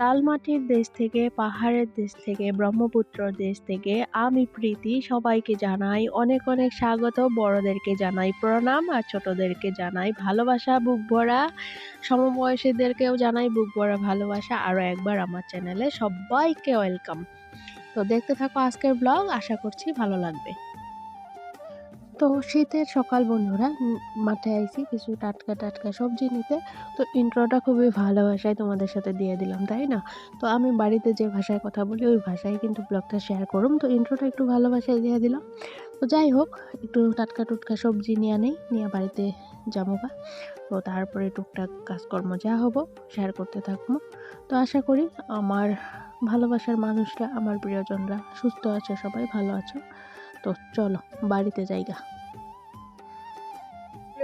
তালমাটির দেশ থেকে, পাহাড়ের দেশ থেকে ব্রহ্মপুত্র দেশ থেকে আমি প্রীতি সবাইকে জানাই, অনেক অনেক স্বাগত। বড়দেরকে জানাই প্রণাম আর ছোটদেরকে জানাই ভালোবাসা, বুক ভরা। সমবয়সীদেরকেও জানাই বুক ভরা ভালোবাসা। আরও একবার আমার চ্যানেলে সবাইকে ওয়েলকাম। তো দেখতে থাকো আজকের ব্লগ, আশা করছি ভালো লাগবে। তো শীতের সকাল বন্ধুরা মাঠে আইছি কিছু টাটকা টাটকা সবজি নিতে। তো ইন্ট্রোটা খুবই ভালো ভাষায় তোমাদের সাথে দিয়ে দিলাম, তাই না? তো আমি বাড়িতে যে ভাষায় কথা বলি, ওই ভাষায় কিন্তু ব্লগটা শেয়ার করুম। তো ইন্ট্রোটা একটু ভালো ভাষায় দিয়ে দিলাম। তো যাই হোক, একটু টাটকা টুটকা সবজি নিয়ে নেই নিয়ে বাড়িতে যাব বা তো তারপরে টুকটাক কাজকর্ম যা হব শেয়ার করতে থাকব তো আশা করি আমার ভালোবাসার মানুষরা, আমার প্রিয়জনরা সুস্থ আছে, সবাই ভালো আছো। তো চলো, বাড়িতে যাইগা।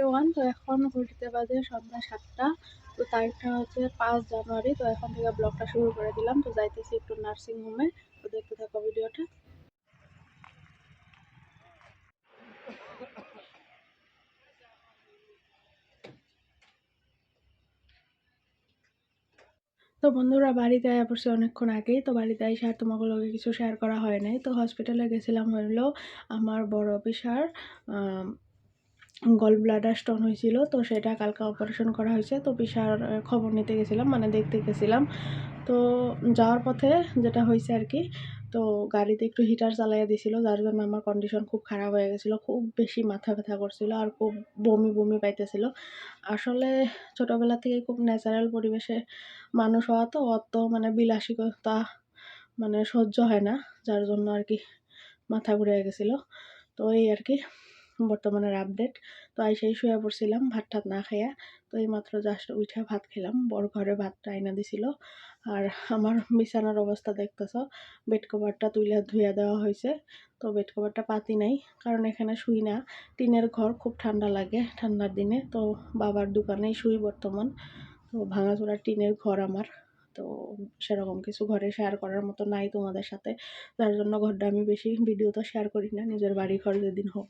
ওয়ান, তো এখন ঘড়িতে বাজে সন্ধ্যা সাতটা। তো তারিখটা হচ্ছে পাঁচ জানুয়ারি, তো এখন থেকে ব্লগটা শুরু করে দিলাম। তো যাইতেছি একটু নার্সিং হোমে তো দেখতে থাকো ভিডিওটা তো বন্ধুরা, বাড়িতে পড়ছি অনেকক্ষণ আগেই। তো বাড়িতে এসে আর তোমাকে লগে কিছু শেয়ার করা হয় নাই। তো হসপিটালে গেছিলাম হইল আমার বড় অফিসার গল ব্লাডার স্টোন হয়েছিল, তো সেটা কালকে অপারেশন করা হয়েছে, তো পিসার খবর নিতে গেছিলাম মানে দেখতে গেছিলাম। তো যাওয়ার পথে যেটা হয়েছে আর কি, তো গাড়িতে একটু হিটার চালাইয়া দিছিল, যার জন্য আমার কন্ডিশন খুব খারাপ হয়ে গেছিল, খুব বেশি মাথা ব্যথা করছিল আর খুব বমি বমি পাইতেছিল। আসলে ছোটোবেলা থেকে খুব ন্যাচারাল পরিবেশে মানুষ হওয়া তো অত মানে বিলাসিকতা মানে সহ্য হয় না, যার জন্য আর কি মাথা ঘুরে গেছিল। তো এই আর কি। বর্তমানের আপডেট তো আইসাই শুয়ে পড়ছিলাম, ভাত টাত না খাইয়া। তো এই মাত্র জাস্ট উঠে ভাত খেলাম বড় ঘরে ভাতটা আইনা দিছিল। আর আমার বিছানার অবস্থা দেখতেছ বেড কভারটা তুলে ধুইয়া দেওয়া হয়েছে তো বেড কভারটা পাতি নাই, কারণ এখানে শুই না। টিনের ঘর খুব ঠান্ডা লাগে ঠান্ডার দিনে। তো বাবার দোকানেই শুই বর্তমান। তো ভাঙাচোরা টিনের ঘর আমার। তো সেরকম কিছু ঘরে শেয়ার করার মতো নাই তোমাদের সাথে। যার জন্য ঘরটা আমি বেশি ভিডিও তো শেয়ার করি না, নিজের বাড়ি ঘর যেদিন হব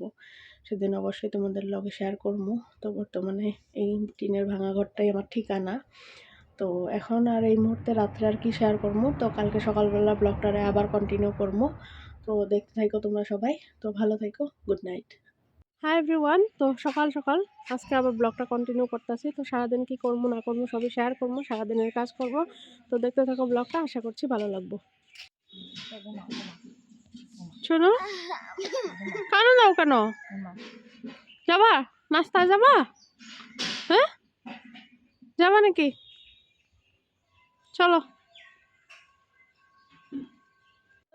সেদিন অবশ্যই তোমাদের লগে শেয়ার করব। তো বর্তমানে এই টিনের ভাঙা ঘরটাই আমার ঠিকানা। তো এখন আর এই মুহূর্তে রাত্রে আর কি শেয়ার করব? তো কালকে সকালবেলা ব্লগটারে আবার কন্টিনিউ করব। তো দেখতে থাকো তোমরা সবাই। তো ভালো থেকো গুড নাইট হাই এভরিওয়ান তো সকাল সকাল। আজকে আবার ব্লগটা কন্টিনিউ করতেছি। তো সারাদিন কি করব, না করব, সবই শেয়ার করব, সারাদিনের কাজ করব। তো দেখতে থাকো ব্লগটা, আশা করছি ভালো লাগবো। শোনো, কেন যাও কেন? যাবা? নাস্তা যাবা? হ্যাঁ? যাবা নাকি? চলো।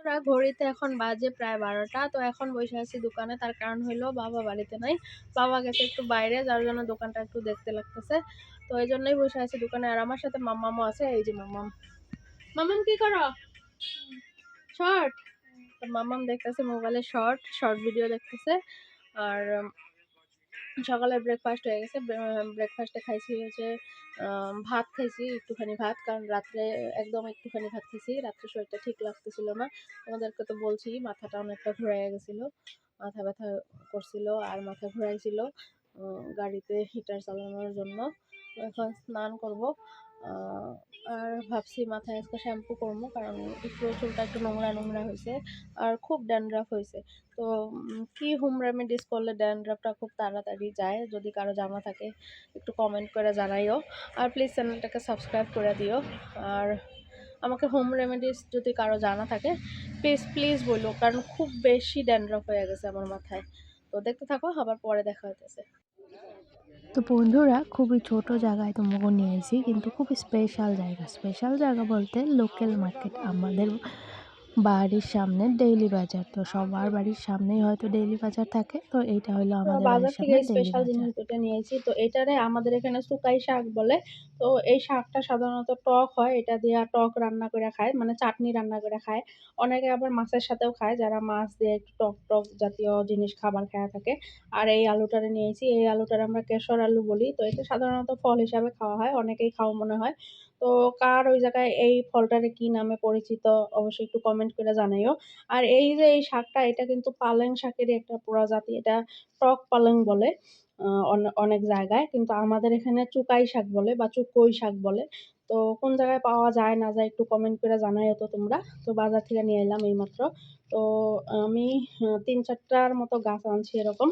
ওরা ঘড়িতে এখন বাজে প্রায় বারোটা। তো এখন বসে আছি দোকানে। তার কারণ হইল বাবা বাড়িতে নাই। বাবা গেছে একটু বাইরে, যার জন্য দোকানটা একটু দেখতে লাগতেছে। তো এই জন্যই বসে আছি দোকানে। আর আমার সাথে মাম্মামও আছে। এই যে মাম্মাম মাম্মাম কি করো? শর্ট? মাম্মাম দেখতেছে মোবাইলে শর্ট শর্ট ভিডিও দেখতেছে। আর সকালে ব্রেকফাস্ট হয়ে গেছে ব্রেকফাস্টে খাইছি হচ্ছে ভাত খাইছি, একটুখানি ভাত, কারণ রাত্রে একদম একটুখানি ভাত খাইছি, রাত্রে শরীরটা ঠিক লাগতেছিল না। আমাদেরকে তো বলছি, মাথাটা অনেকটা ঘুরাইয়া গেছিল, মাথা ব্যথা করছিল আর মাথা ঘুরাইছিল গাড়িতে হিটার চালানোর জন্য। এখন স্নান করব। আর ভাবছি মাথায় আজকে শ্যাম্পু করব, কারণ একটু চুলটা একটু নোংরা নোংরা হয়েছে আর খুব ড্যান্ড্রাফ হয়েছে। তো কি হোম রেমেডিস করলে ড্যান্ড্রাফটা খুব তাড়াতাড়ি যায়? যদি কারও জানা থাকে, একটু কমেন্ট করে জানাইও। আর প্লিজ চ্যানেলটাকে সাবস্ক্রাইব করে দিও। আর আমাকে হোম রেমেডিস যদি কারও জানা থাকে প্লিজ প্লিজ বলো, কারণ খুব বেশি ড্যান্ড্রাফ হয়ে গেছে আমার মাথায়। তো দেখতে থাকো, আবার পরে দেখা হইতেছে। তো বন্ধুরা, খুবই ছোট জায়গায় তোমাকে নিয়ে নিয়েছি কিন্তু খুব স্পেশাল জায়গা। স্পেশাল জায়গা বলতে লোকাল মার্কেট আমাদের বাড়ির সামনে ডেইলি বাজার তো সবার বাড়ির সামনেই হয়তো ডেইলি বাজার থাকে। তো এইটা হলো আমাদের বাজার থেকে স্পেশাল জিনিস দুটো নিয়েছি। তো এটারে আমাদের এখানে সুকাই শাক বলে। তো এই শাকটা সাধারণত টক হয়। এটা দিয়ে টক রান্না করে খায়। মানে চাটনি রান্না করে খায়। অনেকে আবার মাছের সাথেও খায়। যারা মাছ দিয়ে একটু টক টক জাতীয় জিনিস খাবার খাওয়া থাকে। আর এই আলুটারে নিয়েছি। এই আলুটারে আমরা কেশর আলু বলি। তো এটা সাধারণত ফল হিসাবে খাওয়া হয়। অনেকেই খাওয়া মনে হয়। তো কার ওই জায়গায় এই ফলটারে কি নামে পরিচিত? অবশ্যই একটু কমেন্ট করে জানাইও। আর এই যে এই শাকটা, এটা কিন্তু পালেং শাকেরই একটা প্রজাতি। এটা টক পালেং বলে অনেক জায়গায়। কিন্তু আমাদের এখানে চুকাই শাক বলে বা চুকই শাক বলে। তো কোন জায়গায় পাওয়া যায় না যায় একটু কমেন্ট করে জানাইও তো তোমরা। তো বাজার থেকে নিয়ে এলাম এইমাত্র। তো আমি তিন চারটার মতো গাছ আনছি এরকম।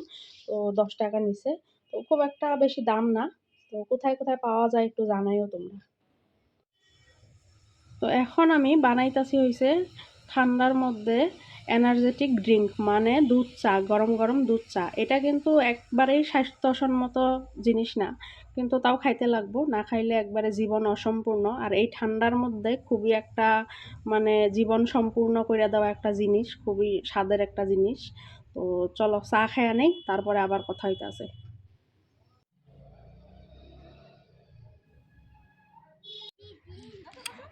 তো দশ টাকা নিছে তো খুব একটা বেশি দাম না। তো কোথায় কোথায় পাওয়া যায় একটু জানাইও তোমরা। তো এখন আমি বানাইতাছি হইছে ঠান্ডার মধ্যে এনার্জেটিক ড্রিঙ্ক মানে দুধ চা, গরম গরম দুধ চা। এটা কিন্তু একবারেই স্বাস্থ্যসম্মত জিনিস না, কিন্তু তাও খাইতে লাগবো। না খাইলে একবারে জীবন অসম্পূর্ণ। আর এই ঠান্ডার মধ্যে খুবই একটা মানে জীবন সম্পূর্ণ করে দেওয়া একটা জিনিস, খুবই স্বাদের একটা জিনিস। তো চলো চা খাইয়া নেই, তারপরে আবার কথা হইতাছে।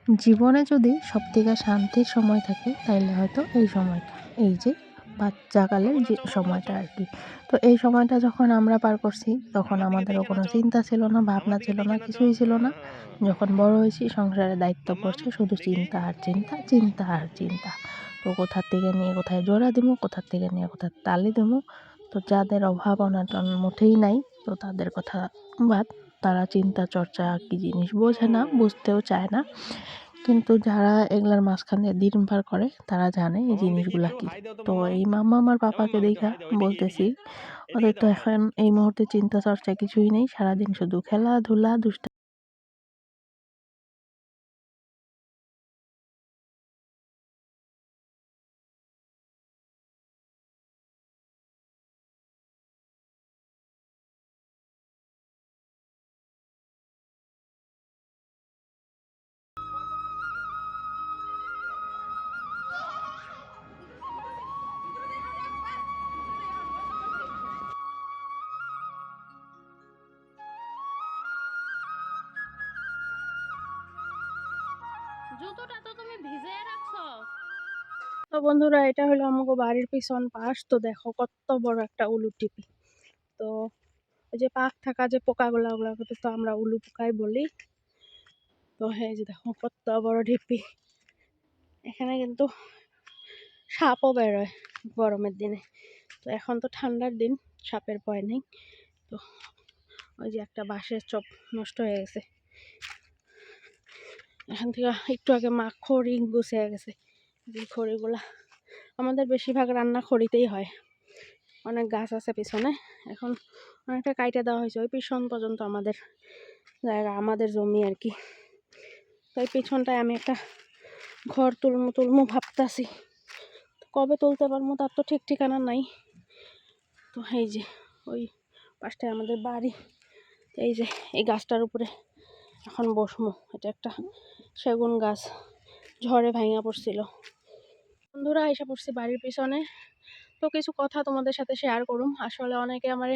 জীবনে যদি সবথেকে শান্তির সময় থাকে, তাইলে হয়তো এই সময়টা। এই যে বাচ্চাকালের যে সময়টা আর কি তো এই সময়টা যখন আমরা পার করছি, তখন আমাদেরও কোনো চিন্তা ছিল না, ভাবনা ছিল না, কিছুই ছিল না। যখন বড় হয়েছি, সংসারের দায়িত্ব পড়ছে, শুধু চিন্তা আর চিন্তা চিন্তা আর চিন্তা। তো কোথার থেকে নিয়ে কোথায় জোড়া দিব কোথার থেকে নিয়ে কোথায় তালি দেবো তো যাদের অভাব অনাটন মোটেই নাই, তো তাদের কথা বাদ তারা চিন্তা, চর্চা কী জিনিস বোঝে না, বুঝতেও চায় না। কিন্তু যারা এগুলার মাঝখানে দিন পার করে, তারা জানে এই জিনিসগুলা কি। তো এই মাম্মা আমার পাপাকে দেখা বলতেছি, ওদের তো এখন এই মুহূর্তে চিন্তা, চর্চা কিছুই নেই, সারাদিন শুধু খেলাধুলা, দুষ্ট জুতোটা তো তুমি ভিজে রাখছো। তো বন্ধুরা, এটা হলো আমাকে বাড়ির পিছন পাশ। তো দেখো কত বড় একটা উলু টিপি। তো ওই যে পাক থাকা যে পোকাগুলো, ওগুলোকে তো আমরা উলু পোকাই বলি। তো এই যে দেখো কত বড় ঢিপি এখানে কিন্তু সাপও বেরোয় গরমের দিনে। তো এখন তো ঠান্ডার দিন, সাপের ভয় নেই। তো ওই যে একটা বাঁশের চপ নষ্ট হয়ে গেছে। এখান থেকে একটু আগে মা খড়ি গুছিয়ে গেছে। যে খড়িগুলা আমাদের বেশিরভাগ রান্না খড়িতেই হয়। অনেক গাছ আছে পিছনে। এখন অনেকটা কাইটে দেওয়া হয়েছে। ওই পিছন পর্যন্ত আমাদের জায়গা, আমাদের জমি আর কি। তো এই পিছনটায় আমি একটা ঘর তুলমু তুলমু ভাবতাছি। কবে তুলতে পারব তার তো ঠিক ঠিকানা নাই। তো এই যে, ওই পাশটায় আমাদের বাড়ি। এই যে, এই গাছটার উপরে এখন বসমু। এটা একটা সেগুন গাছ ঝড়ে ভাঙা পড়ছিল। বন্ধুরা এসে পড়ছি বাড়ির পিছনে। তো কিছু কথা তোমাদের সাথে শেয়ার করুম। আসলে অনেকে আমার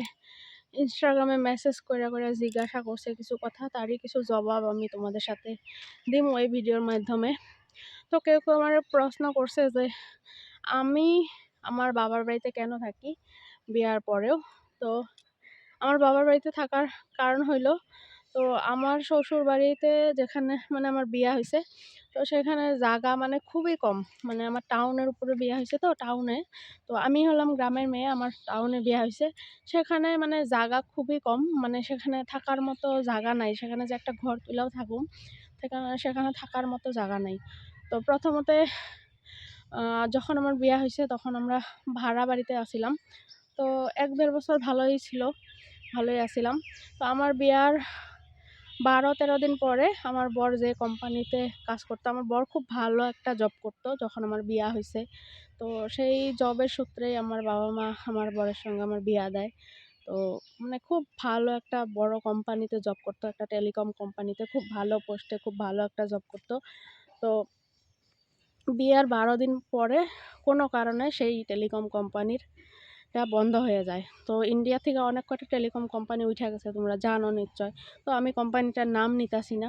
ইনস্টাগ্রামে মেসেজ করে করে জিজ্ঞাসা করছে কিছু কথা। তারই কিছু জবাব আমি তোমাদের সাথে দিম ওই ভিডিওর মাধ্যমে। তো কেউ কেউ আমার প্রশ্ন করছে যে, আমি আমার বাবার বাড়িতে কেন থাকি? বিয়ার পরেও। তো আমার বাবার বাড়িতে থাকার কারণ হইল তো আমার শ্বশুর বাড়িতে যেখানে মানে আমার বিয়া হয়েছে তো সেখানে জায়গা মানে খুবই কম। মানে আমার টাউনের উপরে বিয়া হয়েছে তো টাউনে। তো আমি হলাম গ্রামের মেয়ে, আমার টাউনে বিয়া হয়েছে সেখানে মানে জায়গা খুবই কম। মানে সেখানে থাকার মতো জায়গা নাই। সেখানে যে একটা ঘর তুলেও থাকুম সেখানে সেখানে থাকার মতো জায়গা নাই। তো প্রথমতে যখন আমার বিয়া হয়েছে তখন আমরা ভাড়া বাড়িতে আসিলাম। তো এক দেড় বছর ভালোই ছিল, ভালোই আছিলাম তো আমার বিয়ার বারো তেরো দিন পরে আমার বর যে কোম্পানিতে কাজ করতো, আমার বর খুব ভালো একটা জব করতো যখন আমার বিয়া হয়েছে তো সেই জবের সূত্রেই আমার বাবা মা আমার বরের সঙ্গে আমার বিয়া দেয়। তো মানে খুব ভালো একটা বড় কোম্পানিতে জব করতো, একটা টেলিকম কোম্পানিতে খুব ভালো পোস্টে খুব ভালো একটা জব করতো। তো বিয়ার বারো দিন পরে কোনো কারণে সেই টেলিকম কোম্পানির টা বন্ধ হয়ে যায়। তো ইন্ডিয়া থেকে অনেক কটা টেলিকম কোম্পানি উঠে গেছে, তোমরা জানো নিশ্চয়। তো আমি কোম্পানিটার নাম নিতাছি না।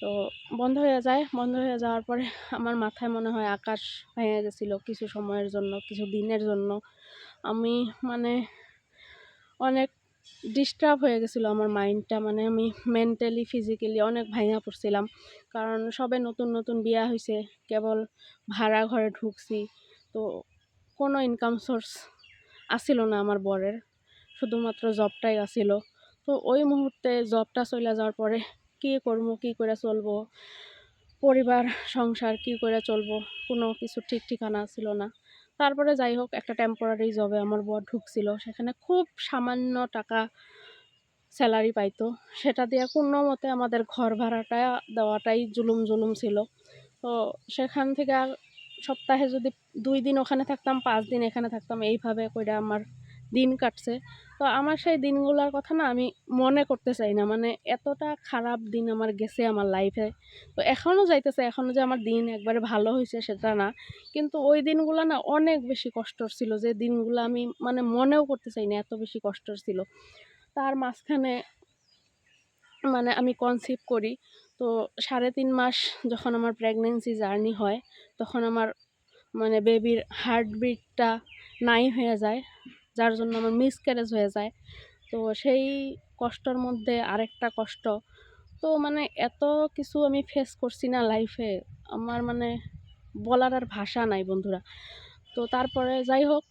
তো বন্ধ হয়ে যায়, বন্ধ হয়ে যাওয়ার পরে আমার মাথায় মনে হয় আকাশ ভেঙে গেছিল কিছু সময়ের জন্য, কিছু দিনের জন্য। আমি মানে অনেক ডিস্টার্ব হয়ে গেছিল আমার মাইন্ডটা মানে আমি মেন্টালি ফিজিক্যালি অনেক ভাঙা পড়ছিলাম। কারণ সবে নতুন নতুন বিয়া হয়েছে কেবল ভাড়া ঘরে ঢুকছি। তো কোনো ইনকাম সোর্স আসিল না আমার বরের, শুধুমাত্র জবটাই আসিল। তো ওই মুহূর্তে জবটা চলে যাওয়ার পরে কী করব, কী করে চলবো, পরিবার, সংসার কী করে চলবো, কোনো কিছু ঠিক ঠিকানা ছিল না। তারপরে যাই হোক, একটা টেম্পোরারি জবে আমার বর ঢুকছিল, সেখানে খুব সামান্য টাকা স্যালারি পাইতো। সেটা দিয়ে কোনো মতে আমাদের ঘর ভাড়াটা দেওয়াটাই জুলুম জুলুম ছিল। তো সেখান থেকে আর সপ্তাহে যদি দুই দিন ওখানে থাকতাম, পাঁচ দিন এখানে থাকতাম, এইভাবে করে আমার দিন কাটছে। তো আমার সেই দিনগুলোর কথা না আমি মনে করতে চাই না। মানে এতটা খারাপ দিন আমার গেছে আমার লাইফে তো এখনও যাইতেছে এখনও যে আমার দিন একবারে ভালো হয়েছে সেটা না। কিন্তু ওই দিনগুলো না অনেক বেশি কষ্টর ছিল, যে দিনগুলো আমি মানে মনেও করতে চাই না, এত বেশি কষ্টর ছিল। তার মাঝখানে মানে আমি কনসিভ করি তো সাড়ে তিন মাস যখন আমার প্রেগনেন্সি জার্নি হয়, তখন আমার মানে বেবির হার্টবিটটা নাই হয়ে যায়, যার জন্য আমার মিসক্যারেজ হয়ে যায়। তো সেই কষ্টর মধ্যে আরেকটা কষ্ট। তো মানে এত কিছু আমি ফেস করছি না লাইফে আমার মানে বলার আর ভাষা নাই বন্ধুরা। তো তারপরে যাই হোক,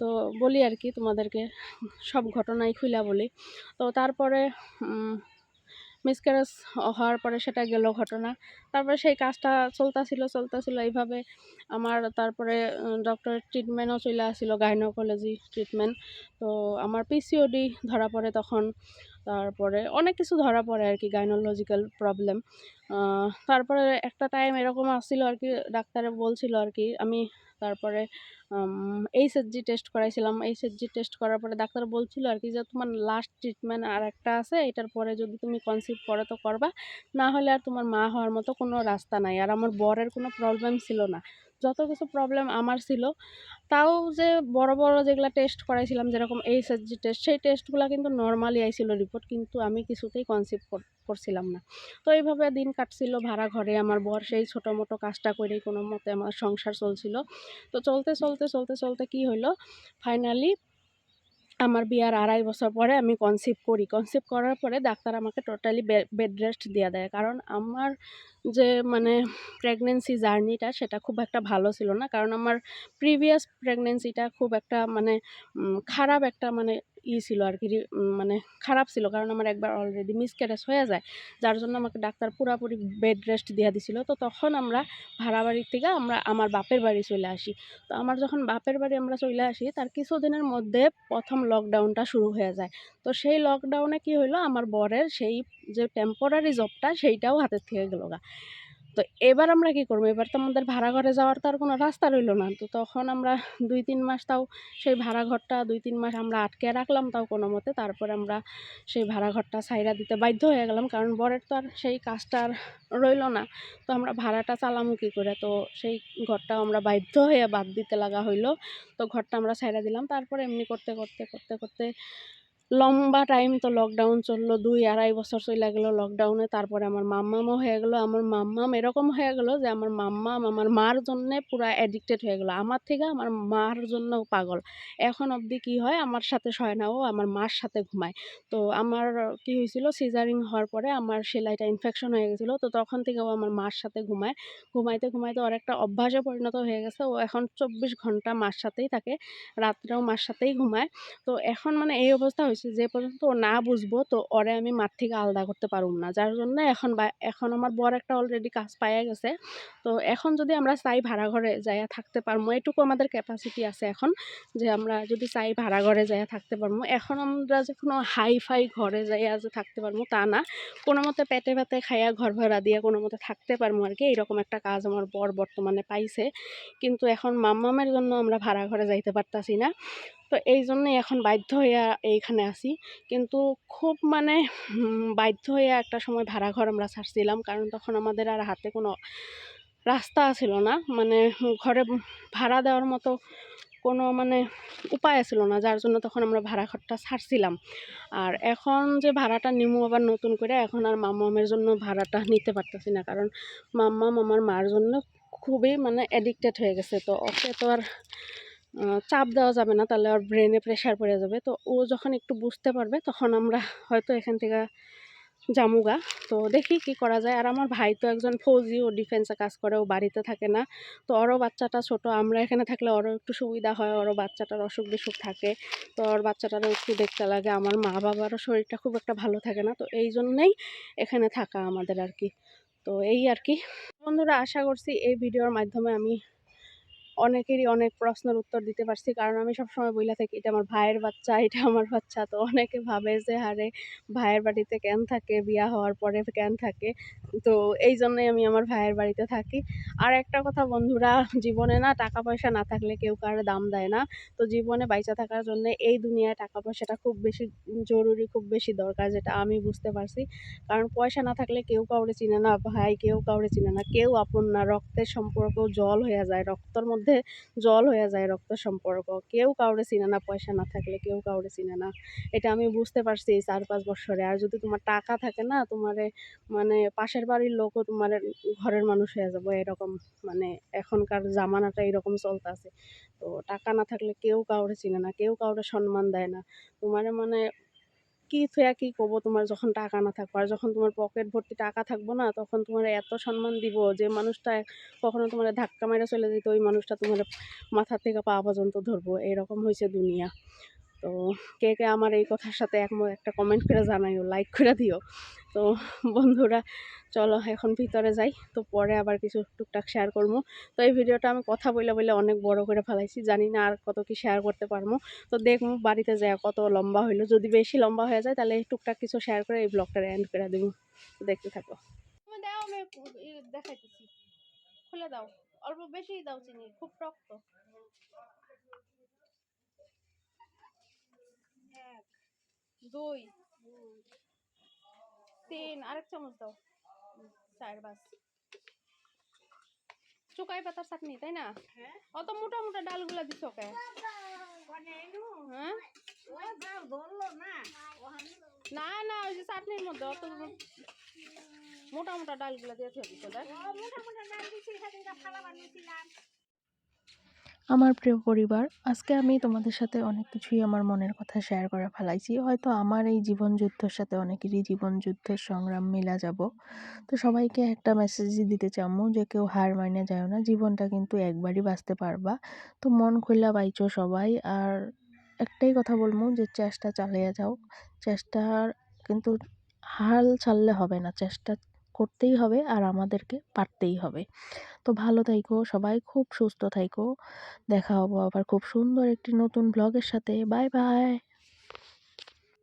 তো বলি আর কি তোমাদেরকে, সব ঘটনাই খুইলা বলি। তো তারপরে মিসক্যারেজ হওয়ার পরে সেটা গেল ঘটনা। তারপরে সেই কাজটা চলতেছিল চলতেছিল এইভাবে আমার তারপরে ডক্টরের ট্রিটমেন্টও চলে আসছিল গাইনোকোলজি ট্রিটমেন্ট তো আমার পিসিওডি ধরা পড়ে তখন। তারপরে অনেক কিছু ধরা পড়ে আর কি গাইনোলজিক্যাল প্রবলেম তারপরে একটা টাইম এরকম আসছিল আর কি ডাক্তারে বলছিল আর কি আমি তারপরে এইচএসজি টেস্ট করাইছিলাম। এইচএসজি টেস্ট করার পরে ডাক্তার বলছিল আর কি যে, তোমার লাস্ট ট্রিটমেন্ট আর একটা আছে, এটার পরে যদি তুমি কনসিভ করো তো করবা, না হলে আর তোমার মা হওয়ার মতো কোনো রাস্তা নাই। আর আমার বরের কোনো প্রবলেম ছিল না। যত কিছু প্রবলেম আমার ছিল, তাও যে বড় বড় যেগুলো টেস্ট করাইছিলাম, যেরকম এইচএসজি টেস্ট সেই টেস্টগুলো কিন্তু নর্মালি আইছিল রিপোর্ট কিন্তু আমি কিছুতেই কনসিভ করছিলাম না। তো এইভাবে দিন কাটছিল ভাড়া ঘরে, আমার বর সেই ছোটো মোটো কাজটা করেই কোনো মতে আমার সংসার চলছিল। তো চলতে চলতে চলতে চলতে কি হলো ফাইনালি আমার বিয়ার আড়াই বছর পরে আমি কনসিভ করি। কনসিভ করার পরে ডাক্তার আমাকে টোটালি বেড রেস্ট দিয়ে দেয়। কারণ আমার যে মানে প্রেগনেন্সি জার্নিটা সেটা খুব একটা ভালো ছিল না। কারণ আমার প্রিভিয়াস প্রেগনেন্সিটা খুব একটা মানে খারাপ একটা মানে ই ছিল আর কি মানে খারাপ ছিল। কারণ আমার একবার অলরেডি মিসক্যারেজ হয়ে যায়, যার জন্য আমাকে ডাক্তার পুরাপুরি বেড রেস্ট দিয়ে দিছিল। তো তখন আমরা ভাড়া বাড়ির থেকে আমরা আমার বাপের বাড়ি চলে আসি। তো আমার যখন বাপের বাড়ি আমরা চলে আসি, তার কিছুদিনের মধ্যে প্রথম লকডাউনটা শুরু হয়ে যায়। তো সেই লকডাউনে কি হলো আমার বরের সেই যে টেম্পোরারি জবটা সেইটাও হাতের থেকে গেল গা। তো এবার আমরা কি করব? এবার তো আমাদের ভাড়া ঘরে যাওয়ার তো আর কোনো রাস্তা রইল না। তো তখন আমরা দুই তিন মাস তাও সেই ভাড়া ঘরটা দুই তিন মাস আমরা আটকে রাখলাম তাও কোনো মতে। তারপর আমরা সেই ভাড়া ঘরটা সাইরা দিতে বাধ্য হয়ে গেলাম। কারণ বরের তো আর সেই কাজটা আর রইল না। তো আমরা ভাড়াটা চালামু কী করে? তো সেই ঘরটাও আমরা বাধ্য হয়ে বাদ দিতে লাগা হইল। তো ঘরটা আমরা সাইরা দিলাম। তারপর এমনি করতে করতে করতে করতে লম্বা টাইম তো লকডাউন চলল, দুই আড়াই বছর চলে গেলো লকডাউনে তারপরে আমার মাম্মামও হয়ে গেলো, আমার মাম্মাম এরকম হয়ে গেলো যে আমার মাম্মাম আমার মার জন্যে পুরা অ্যাডিক্টেড হয়ে গেলো। আমার থেকে আমার মার জন্য পাগল। এখন অবধি কি হয়, আমার সাথে শয় না ও আমার মার সাথে ঘুমায়। তো আমার কি হয়েছিল সিজারিং হওয়ার পরে আমার সেলাইটা ইনফেকশন হয়ে গেছিল, তো তখন থেকে ও আমার মার সাথে ঘুমায়। ঘুমাইতে ঘুমাইতে ওর একটা অভ্যাসে পরিণত হয়ে গেছে, ও এখন চব্বিশ ঘণ্টা মার সাথেই থাকে, রাত্রেও মার সাথেই ঘুমায়। তো এখন মানে এই অবস্থা হয়েছে যে পর্যন্ত না বুঝব, তো ওরে আমি মার থেকে আলাদা করতে পারুম না। যার জন্য এখন বা, এখন আমার বর একটা অলরেডি কাজ পাইয়া গেছে। তো এখন যদি আমরা চাই ভাড়া ঘরে যাইয়া থাকতে পারব এটুকু আমাদের ক্যাপাসিটি আছে এখন যে আমরা যদি চাই ভাড়া ঘরে যাইয়া থাকতে পারব এখন আমরা যে কোনো হাই ফাই ঘরে যাইয়া যে থাকতে পারব তা না। কোনো মতে পেটে পেটে খাইয়া ঘর ভাড়া দিয়ে কোনো মতে থাকতে পারব আর কি, এইরকম একটা কাজ আমার বর বর্তমানে পাইছে। কিন্তু এখন মাম্মামের জন্য আমরা ভাড়া ঘরে যাইতে পারতাছি না। তো এই জন্যই এখন বাধ্য হইয়া এইখানে আসি। কিন্তু খুব মানে বাধ্য হইয়া একটা সময় ভাড়া ঘর আমরা ছাড়ছিলাম। কারণ তখন আমাদের আর হাতে কোনো রাস্তা ছিল না। মানে ঘরে ভাড়া দেওয়ার মতো কোনো মানে উপায় ছিল না। যার জন্য তখন আমরা ভাড়া ঘরটা ছাড়ছিলাম। আর এখন যে ভাড়াটা নিমু আবার নতুন করে, এখন আর মামামের জন্য ভাড়াটা নিতে পারতেছি না। কারণ মাম্মা মামার মার জন্য খুবই মানে অ্যাডিক্টেড হয়ে গেছে। তো ওকে তো আর চাপ দেওয়া যাবে না, তাহলে আর ব্রেনে প্রেশার পড়ে যাবে। তো ও যখন একটু বুঝতে পারবে, তখন আমরা হয়তো এখান থেকে জামুগা তো দেখি কি করা যায়। আর আমার ভাই তো একজন ফৌজি, ও ডিফেন্সে কাজ করে, ও বাড়িতে থাকে না। তো ওরও বাচ্চাটা ছোট, আমরা এখানে থাকলে ওরও একটু সুবিধা হয়, ওরও বাচ্চাটার অসুখ বিসুখ থাকে। তো ওর বাচ্চাটারও একটু দেখতে লাগে। আমার মা বাবারও শরীরটা খুব একটা ভালো থাকে না। তো এই জন্যেই এখানে থাকা আমাদের আর কি। তো এই আর কি। বন্ধুরা, আশা করছি এই ভিডিওর মাধ্যমে আমি অনেকেরই অনেক প্রশ্নের উত্তর দিতে পারছি। কারণ আমি সবসময় বইলা থাকি, এটা আমার ভাইয়ের বাচ্চা, এটা আমার বাচ্চা। তো অনেকে ভাবে যে হারে ভাইয়ের বাড়িতে কেন থাকে? বিয়া হওয়ার পরে কেন থাকে? তো এই জন্যই আমি আমার ভাইয়ের বাড়িতে থাকি। আর একটা কথা, বন্ধুরা, জীবনে না টাকা পয়সা না থাকলে কেউ কারও দাম দেয় না। তো জীবনে বাইচা থাকার জন্য এই দুনিয়ায় টাকা পয়সাটা খুব বেশি জরুরি, খুব বেশি দরকার, যেটা আমি বুঝতে পারছি। কারণ পয়সা না থাকলে কেউ কাউরে চিনে না, ভাই কেউ কাউরে চিনে না। কেউ আপন না, রক্তের সম্পর্ক জল হয়ে যায়, রক্তর মধ্যে জল হয়ে যায় রক্ত সম্পর্ক। কেউ কাউরে চিনে না, পয়সা না থাকলে কেউ কাউরে চিনে না। এটা আমি বুঝতে পারছি এই চার পাঁচ বছরে। আর যদি তোমার টাকা থাকে না, তোমারে মানে পাশের বাড়ির লোকও তোমার ঘরের মানুষ হয়ে যাব এরকম। মানে এখনকার জামানাটা এরকম চলতেছে তো টাকা না থাকলে কেউ কাউরে চিনে না, কেউ কাউরে সম্মান দেয় না। তোমার মানে কি ফেয়া কি কব তোমার যখন টাকা না থাকব, আর যখন তোমার পকেট ভর্তি টাকা থাকব না, তখন তোমার এত সম্মান দিব যে মানুষটা কখনো তোমার ধাক্কা মেরে চলে যেত, ওই মানুষটা তোমার মাথা থেকে পা পর্যন্ত ধরবো। এরকম হয়েছে দুনিয়া। তো কে কে আমার এই কথার সাথে একমত, একটা কমেন্ট করে জানাইও লাইক করে দিও। তো বন্ধুরা, চলো এখন ভিতরে যাই। তো পরে আবার কিছু টুকটাক শেয়ার করব। তো এই ভিডিওটা আমি কথা বলে বলে অনেক বড় করে ফেলাইছি। জানি না আর কত কি শেয়ার করতে পারব। তো দেখব বাড়িতে যায় কত লম্বা হইল। যদি বেশি লম্বা হয়ে যায় তাহলে টুকটাক কিছু শেয়ার করে এই ব্লগটা এন্ড করে দেবো। দেখতে থাকো। দেখাইতেছি। খুলে দাও। অল্প বেশি দাও চিনি, খুব দুই তিন আরেক চামচ দাও। চার বাস। চুকাই পাতার চাটনি তাই না? অত মোটা মোটা ডালগুলা দিছ কে? হ্যাঁ? না না ওই যে চাটনির মধ্যে অত মোটা মোটা ডালগুলা দিয়ে থুয়ে দিছ দেখ। আমার প্রিয় পরিবার, আজকে আমি তোমাদের সাথে অনেক কিছুই আমার মনের কথা শেয়ার করে ফেলাইছি। হয়তো আমার এই জীবন যুদ্ধের সাথে অনেকেরই জীবন যুদ্ধের সংগ্রাম মিলা যাব। তো সবাইকে একটা মেসেজই দিতে চামু যে, কেউ হার মাইনে যায় না, জীবনটা কিন্তু একবারই বাঁচতে পারবা। তো মন খুলা বাইচো সবাই। আর একটাই কথা বলব যে, চেষ্টা চালিয়ে যাও। চেষ্টার কিন্তু হাল ছাড়লে হবে না। চেষ্টা করতেই হবে আর আমাদেরকে পারতেই হবে। তো ভালো থাইকো, সবাই খুব সুস্থ থাইকো। দেখা হব আবার খুব সুন্দর একটি নতুন ব্লগের সাথে। Bye bye!